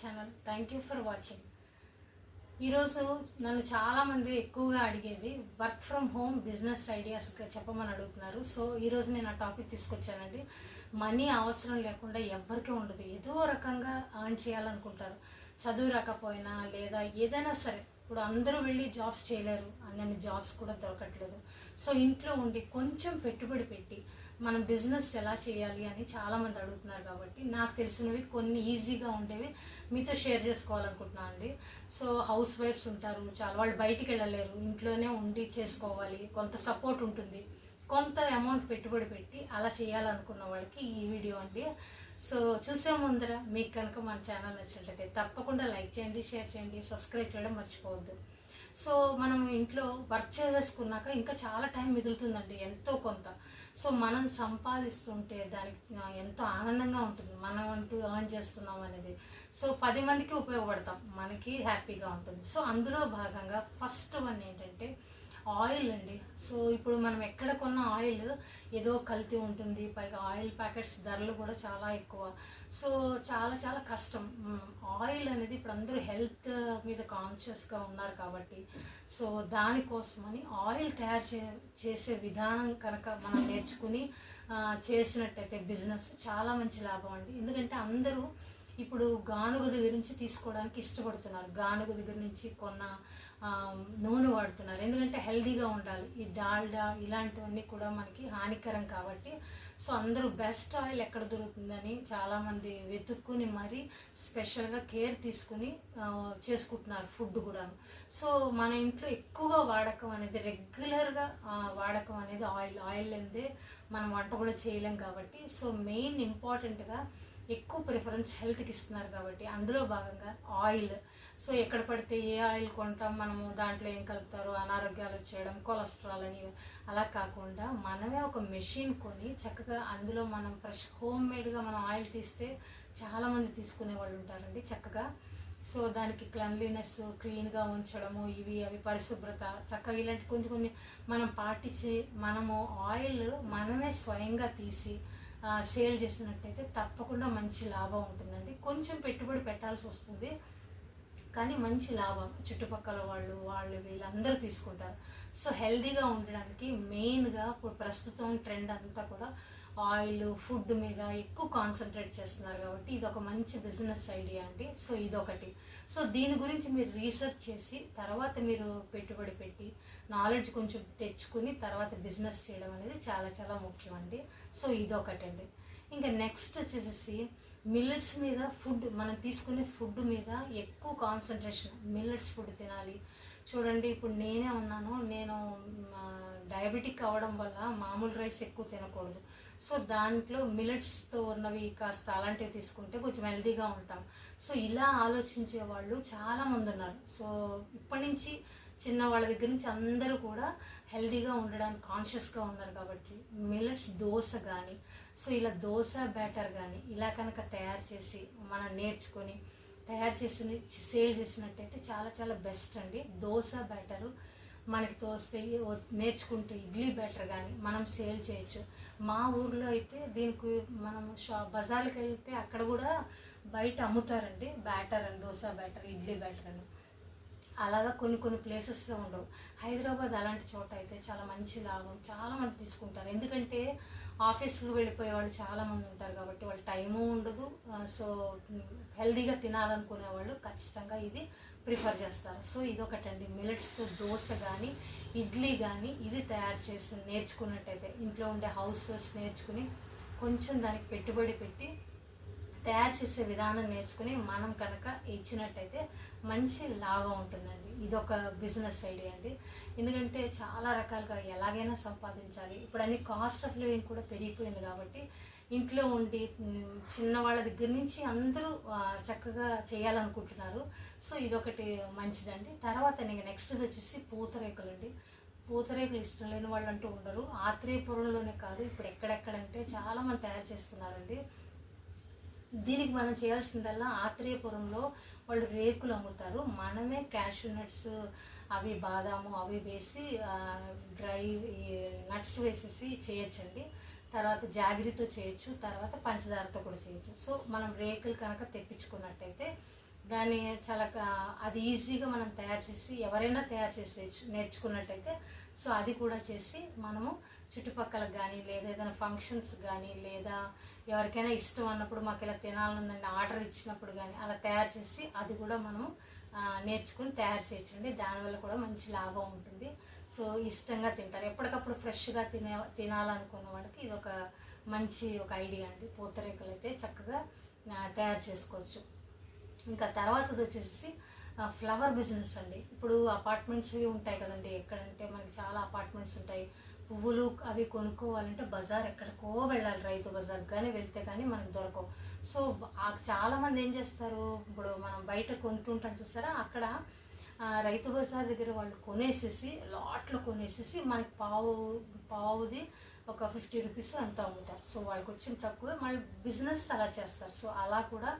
Channel thank you for watching ఈరోజు నన్ను చాలామంది ఎక్కువగా అడిగేది work from home business ideas చెప్పమని అడుగుతున్నారు. సో ఈరోజు నేను ఆ టాపిక్ తీసుకొచ్చానండి. మనీ అవసరం లేకుండా ఎవరికీ ఉండదు. ఏదో రకంగా ఆన్ చేయాలనుకుంటారు. చదువు రాకపోయినా లేదా ఏదైనా సరే ఇప్పుడు అందరూ వెళ్ళి జాబ్స్ చేయలేరు. అన్ని జాబ్స్ కూడా దొరకట్లేదు. సో ఇంట్లో ఉండి కొంచెం పెట్టుబడి పెట్టి మనం బిజినెస్ ఎలా చేయాలి అని చాలామంది అడుగుతున్నారు కాబట్టి నాకు తెలిసినవి కొన్ని ఈజీగా ఉండేవి మీతో షేర్ చేసుకోవాలనుకుంటున్నాను అండి. సో హౌస్ వైఫ్స్ ఉంటారు చాలా వాళ్ళు బయటికి వెళ్ళలేరు ఇంట్లోనే ఉండి చేసుకోవాలి కొంత సపోర్ట్ ఉంటుంది. కొంత అమౌంట్ పెట్టుబడి పెట్టి అలా చేయాలనుకున్న వాళ్ళకి ఈ వీడియో అండి. సో చూసే ముందర మీకు కనుక మన ఛానల్ నచ్చినట్లయితే తప్పకుండా లైక్ చేయండి షేర్ చేయండి సబ్స్క్రైబ్ చేయడం మర్చిపోవద్దు. సో మనం ఇంట్లో వర్క్ చేసుకున్నాక ఇంకా చాలా టైం మిగులుతుందండి ఎంతో కొంత. సో మనం సంపాదిస్తుంటే దానికి ఎంతో ఆనందంగా ఉంటుంది. మనం అంటూ ఎర్న్ చేస్తున్నాం అనేది. సో పది మందికి ఉపయోగపడతాం. మనకి హ్యాపీగా ఉంటుంది. సో అందులో భాగంగా ఫస్ట్ వన్ ఏంటంటే ఆయిల్ అండి. సో ఇప్పుడు మనం ఎక్కడ కొన్న ఆయిల్ ఏదో కల్తీ ఉంటుంది. పైగా ఆయిల్ ప్యాకెట్స్ ధరలు కూడా చాలా ఎక్కువ. సో చాలా చాలా కష్టం. ఆయిల్ అనేది ఇప్పుడు అందరూ హెల్త్ మీద కాన్షియస్గా ఉన్నారు కాబట్టి. సో దానికోసమని ఆయిల్ తయారు చే చేసే విధానం కనుక మనం నేర్చుకుని చేసినట్టయితే బిజినెస్ చాలా మంచి లాభం అండి. ఎందుకంటే అందరూ ఇప్పుడు గానుగ దగ్గర నుంచి తీసుకోవడానికి ఇష్టపడుతున్నారు. గానుగ దగ్గర నుంచి కొన్న నూనె వాడుతున్నారు. ఎందుకంటే హెల్దీగా ఉండాలి. ఈ డాల్డా ఇలాంటివన్నీ కూడా మనకి హానికరం కాబట్టి సో అందరూ బెస్ట్ ఆయిల్ ఎక్కడ దొరుకుతుందని చాలామంది వెతుక్కుని మరీ స్పెషల్గా కేర్ తీసుకుని చేసుకుంటున్నారు ఫుడ్ కూడా సో మన ఇంట్లో ఎక్కువగా వాడకం అనేది రెగ్యులర్గా వాడకం అనేది ఆయిల్. ఆయిల్ అందే మనం వంట కూడా చేయలేం కాబట్టి సో మెయిన్ ఇంపార్టెంట్గా ఎక్కువ ప్రిఫరెన్స్ హెల్త్కి ఇస్తున్నారు కాబట్టి అందులో భాగంగా ఆయిల్ సో ఎక్కడ పడితే ఏ ఆయిల్ కొంటాం మనము దాంట్లో ఏం కలుపుతారు అనారోగ్యాలు వచ్చేయడం కొలెస్ట్రాల్ అని అలా కాకుండా మనమే ఒక మెషిన్ కొని చక్కగా అందులో మనం ఫ్రెష్ హోమ్ మేడ్గా మనం ఆయిల్ తీస్తే చాలామంది తీసుకునే వాళ్ళు ఉంటారండి చక్కగా. సో దానికి క్లన్లీనెస్ క్లీన్గా ఉంచడము ఇవి అవి పరిశుభ్రత చక్కగా ఇలాంటి కొంచెం కొన్ని మనం పాటించి మనము ఆయిల్ మనమే స్వయంగా తీసి సేల్ చేసినట్టయితే తప్పకుండా మంచి లాభం ఉంటుందండి. కొంచెం పెట్టుబడి పెట్టాల్సి వస్తుంది. కానీ మంచి లాభం. చుట్టుపక్కల వాళ్ళు వాళ్ళు వీళ్ళందరూ తీసుకుంటారు. సో హెల్దీగా ఉండడానికి మెయిన్గా ఇప్పుడు ప్రస్తుతం ట్రెండ్ అంతా కూడా ఆయిల్ ఫుడ్ మీద ఎక్కువ కాన్సన్ట్రేట్ చేస్తున్నారు కాబట్టి ఇది ఒక మంచి బిజినెస్ ఐడియా అండి. సో ఇదొకటి. సో దీని గురించి మీరు రీసెర్చ్ చేసి తర్వాత మీరు పెట్టుబడి పెట్టి నాలెడ్జ్ కొంచెం తెచ్చుకుని తర్వాత బిజినెస్ చేయడం అనేది చాలా చాలా ముఖ్యం అండి. సో ఇదొకటి అండి. ఇంకా నెక్స్ట్ వచ్చేసి మిల్లెట్స్ మీద ఫుడ్ మనం తీసుకునే ఫుడ్ మీద ఎక్కువ కాన్సన్ట్రేషన్ మిల్లెట్స్ ఫుడ్ తినాలి చూడండి ఇప్పుడు నేనే ఉన్నాను. నేను డయాబెటిక్ అవ్వడం వల్ల మామూలు రైస్ ఎక్కువ తినకూడదు. సో దాంట్లో మిలెట్స్తో ఉన్నవి కాస్త అలాంటివి తీసుకుంటే కొంచెం హెల్తీగా ఉంటాం. సో ఇలా ఆలోచించే వాళ్ళు చాలా మంది ఉన్నారు. సో ఇప్పటి నుంచి చిన్న వాళ్ళ దగ్గర నుంచి అందరూ కూడా హెల్తీగా ఉండడానికి కాన్షియస్గా ఉన్నారు కాబట్టి మిల్లెట్స్ దోశ కానీ సో ఇలా దోశ బ్యాటర్ కానీ ఇలా కనుక తయారు చేసి మనం నేర్చుకొని తయారు చేసిన సేల్ చేసినట్టయితే చాలా చాలా బెస్ట్ అండి. దోశ బ్యాటరు మనకి తోస్తే నేర్చుకుంటే ఇడ్లీ బ్యాటర్ కానీ మనం సేల్ చేయొచ్చు. మా ఊర్లో అయితే దీనికి మనం షా బజార్కి వెళ్తే అక్కడ కూడా బయట అమ్ముతారండి. Batter and dosa batter idli batter అని. అలాగా కొన్ని కొన్ని ప్లేసెస్లో ఉండవు. హైదరాబాద్ అలాంటి చోట అయితే చాలా మంచి లాభం. చాలామంది తీసుకుంటారు. ఎందుకంటే ఆఫీస్కి వెళ్ళిపోయే వాళ్ళు చాలామంది ఉంటారు కాబట్టి వాళ్ళ టైము ఉండదు. సో హెల్దీగా తినాలనుకునే వాళ్ళు ఖచ్చితంగా ఇది ప్రిఫర్ చేస్తారు. సో ఇదొకటండి. మిలెట్స్తో దోశ కానీ ఇడ్లీ కానీ ఇది తయారు చేసి నేర్చుకున్నట్టయితే ఇంట్లో ఉండే హౌస్ వర్క్స్ నేర్చుకుని కొంచెం దానికి పెట్టుబడి పెట్టి తయారు చేసే విధానం నేర్చుకుని మనం కనుక ఇచ్చినట్టయితే మంచి లాభం ఉంటుందండి. ఇది ఒక బిజినెస్ ఐడియా అండి. ఎందుకంటే చాలా రకాలుగా ఎలాగైనా సంపాదించాలి. ఇప్పుడు అన్ని కాస్ట్ ఆఫ్ లివింగ్ కూడా పెరిగిపోయింది కాబట్టి ఇంట్లో ఉండి చిన్నవాళ్ళ దగ్గర నుంచి అందరూ చక్కగా చేయాలనుకుంటున్నారు. సో ఇదొకటి మంచిదండి. తర్వాత నేను నెక్స్ట్ వచ్చేసి పూతరేకులు అండి పూతరేకులు ఇష్టం లేని వాళ్ళు అంటూ ఉండరు ఆత్రేయపురంలోనే కాదు ఇప్పుడు ఎక్కడెక్కడంటే చాలామంది తయారు చేస్తున్నారండి. దీనికి మనం చేయాల్సిందల్లా ఆత్రేయపురంలో వాళ్ళు రేకులు అమ్ముతారు. మనమే క్యాషూ నట్స్ అవి బాదాము అవి వేసి డ్రై నట్స్ వేసేసి చేయొచ్చండి. తర్వాత జాగిరితో చేయొచ్చు తర్వాత పంచదారతో కూడా చేయొచ్చు. సో మనం రేకులు కనుక తెప్పించుకున్నట్టయితే దాన్ని చాలా అది ఈజీగా మనం తయారు చేసి ఎవరైనా తయారు చేసేయచ్చు నేర్చుకున్నట్టయితే సో అది కూడా చేసి మనము చుట్టుపక్కల కానీ లేదా ఏదైనా ఫంక్షన్స్ కానీ లేదా ఎవరికైనా ఇష్టం అన్నప్పుడు మాకు ఇలా తినాలనుందండి ఆర్డర్ ఇచ్చినప్పుడు కానీ అలా తయారు చేసి అది కూడా మనం నేర్చుకుని తయారు చేయొచ్చండి. దానివల్ల కూడా మంచి లాభం ఉంటుంది. సో ఇష్టంగా తింటారు. ఎప్పటికప్పుడు ఫ్రెష్గా తినే తినాలనుకున్న వాళ్ళకి ఇది ఒక మంచి ఒక ఐడియా అండి. పూతరేకులు అయితే చక్కగా తయారు చేసుకోవచ్చు. ఇంకా తర్వాతది వచ్చేసి ఫ్లవర్ బిజినెస్ అండి. ఇప్పుడు అపార్ట్మెంట్స్ ఉంటాయి కదండి. ఎక్కడంటే మనకి చాలా అపార్ట్మెంట్స్ ఉంటాయి. పువ్వులు అవి కొనుక్కోవాలంటే బజార్ ఎక్కడికో వెళ్ళాలి. రైతు బజార్ కానీ వెళ్తే కానీ మనకు దొరకవు. సో ఆ ఏం చేస్తారు? ఇప్పుడు మనం బయట కొంటుంటాం చూసారా? అక్కడ రైతు బజార్ దగ్గర వాళ్ళు కొనేసేసి లాట్లు కొనేసేసి మనకి పావు పావుది ఒక ఫిఫ్టీ రూపీస్ అంత అమ్ముతారు. సో వాళ్ళకి వచ్చిన తక్కువ. మళ్ళీ బిజినెస్ అలా చేస్తారు. సో అలా కూడా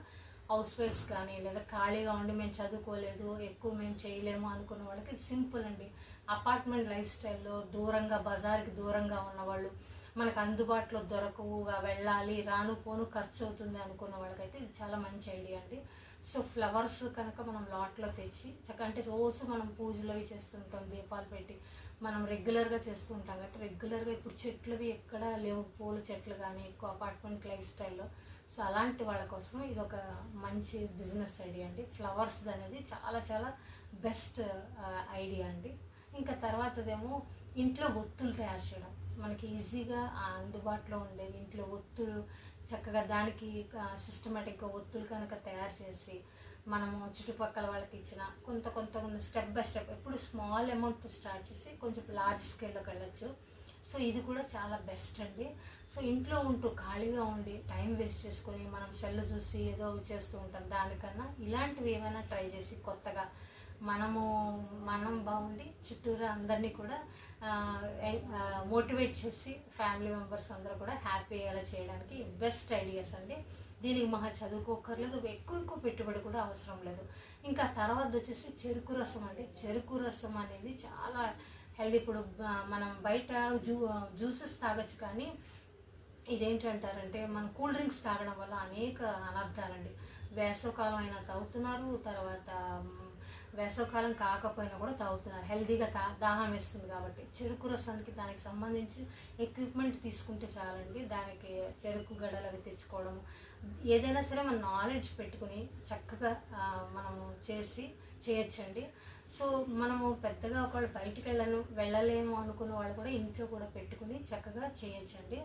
హౌస్ వైఫ్స్ కానీ లేదా ఖాళీగా ఉండి మేము చదువుకోలేదు ఎక్కువ మేము చేయలేము అనుకున్న వాళ్ళకి సింపుల్ అండి. అపార్ట్మెంట్ లైఫ్ స్టైల్లో దూరంగా బజార్కి దూరంగా ఉన్నవాళ్ళు మనకు అందుబాటులో దొరకవుగా వెళ్ళాలి రాను పోను ఖర్చు అవుతుంది అనుకున్న వాళ్ళకైతే ఇది చాలా మంచి ఐడియా అండి. సో ఫ్లవర్స్ కనుక మనం లాట్లో తెచ్చి చక్కగా అంటే రోజు మనం పూజలు అవి చేస్తుంటాం దీపాలు పెట్టి. మనం రెగ్యులర్గా చేస్తూ ఉంటాం కాబట్టి రెగ్యులర్గా ఇప్పుడు చెట్లువి ఎక్కడ లేవు. పూల చెట్లు కానీ ఎక్కువ అపార్ట్మెంట్ లైఫ్ స్టైల్లో సో అలాంటి వాళ్ళ కోసం ఇది ఒక మంచి బిజినెస్ ఐడియా అండి. ఫ్లవర్స్ అనేది చాలా చాలా బెస్ట్ ఐడియా అండి. ఇంకా తర్వాతదేమో ఇంట్లో ఒత్తులు తయారు చేయడం. మనకి ఈజీగా అందుబాటులో ఉండే ఇంట్లో ఒత్తులు చక్కగా దానికి సిస్టమేటిక్గా ఒత్తులు కనుక తయారు చేసి మనము చుట్టుపక్కల వాళ్ళకి ఇచ్చిన కొంత కొంత స్టెప్ బై స్టెప్ ఎప్పుడు స్మాల్ అమౌంట్ స్టార్ట్ చేసి కొంచెం లార్జ్ స్కేల్లోకి వెళ్ళచ్చు. సో ఇది కూడా చాలా బెస్ట్ అండి. సో ఇంట్లో ఉంటూ ఖాళీగా ఉండి టైం వేస్ట్ చేసుకొని మనం సెల్ చూసి ఏదో చేస్తూ ఉంటాం. దానికన్నా ఇలాంటివి ఏమైనా ట్రై చేసి కొత్తగా మనము మనం బాగుండి చుట్టూరా అందరినీ కూడా మోటివేట్ చేసి ఫ్యామిలీ మెంబర్స్ అందరూ కూడా హ్యాపీ అయ్యేలా చేయడానికి బెస్ట్ ఐడియాస్ అండి. దీనికి మహా చదువుకోకర్లేదు ఎక్కువ ఎక్కువ పెట్టుబడి కూడా అవసరం లేదు. ఇంకా తర్వాత వచ్చేసి చెరుకు రసం అండి. చెరుకు రసం అనేది చాలా హెల్దీ ఇప్పుడు మనం బయట జ్యూ జ్యూసెస్ తాగొచ్చు కానీ ఇదేంటంటారంటే మనం కూల్ డ్రింక్స్ తాగడం వల్ల అనేక అనర్థాలండి. వేసవకాలం అయినా తాగుతున్నారు తర్వాత వేసవకాలం కాకపోయినా కూడా తాగుతున్నారు. హెల్దీగా తా దాహం వేస్తుంది కాబట్టి. చెరుకు రసానికి దానికి సంబంధించి ఎక్విప్మెంట్ తీసుకుంటే చాలండి. దానికి చెరుకు గడలు అవి తెచ్చుకోవడం ఏదైనా సరే మన నాలెడ్జ్ పెట్టుకుని చక్కగా మనము చేసి చేయొచ్చండి. సో మనము పెద్దగా ఒకళ్ళు బయటికి వెళ్ళను వెళ్ళలేము అనుకున్న వాళ్ళు కూడా ఇంట్లో కూడా పెట్టుకుని చక్కగా చేయొచ్చండి.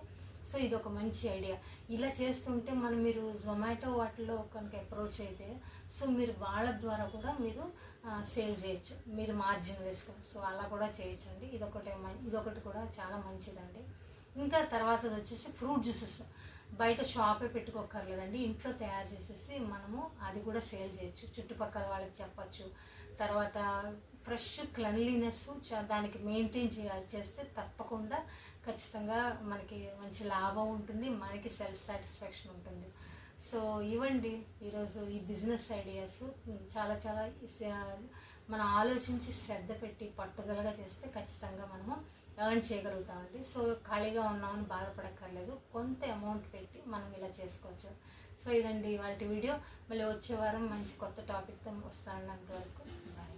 సో ఇది ఒక మంచి ఐడియా. ఇలా చేస్తుంటే మనం మీరు జొమాటో వాటిలో కనుక అప్రోచ్ అయితే సో మీరు వాళ్ళ ద్వారా కూడా మీరు సేల్ చేయొచ్చు. మీరు మార్జిన్ వేసుకొని సో అలా కూడా చేయొచ్చండి. ఇదొకటి ఇదొకటి కూడా చాలా మంచిదండి. ఇంకా తర్వాత వచ్చేసి ఫ్రూట్ జ్యూసెస్ బయట షాపే పెట్టుకోకర్లేదండి ఇంట్లో తయారు చేసేసి మనము అది కూడా సేల్ చేయొచ్చు. చుట్టుపక్కల వాళ్ళకి చెప్పచ్చు. తర్వాత ఫ్రెష్ క్లన్లీనెస్ దానికి మెయింటైన్ చేయాలి చేస్తే తప్పకుండా ఖచ్చితంగా మనకి మంచి లాభం ఉంటుంది మనకి సెల్ఫ్ సాటిస్ఫాక్షన్ ఉంటుంది. సో ఇవ్వండి ఈరోజు ఈ బిజినెస్ ఐడియాస్ చాలా చాలా మనం ఆలోచించి శ్రద్ధ పెట్టి పట్టుదలగా చేస్తే ఖచ్చితంగా మనము ఎర్న్ చేయగలుగుతామండి. సో ఖాళీగా ఉన్నామని బాధపడక్కర్లేదు. కొంత అమౌంట్ పెట్టి మనం ఇలా చేసుకోవచ్చు. సో ఇదండి వాటి వీడియో. మళ్ళీ వచ్చే వారం మంచి కొత్త టాపిక్తో వస్తానంత వరకు. బాయ్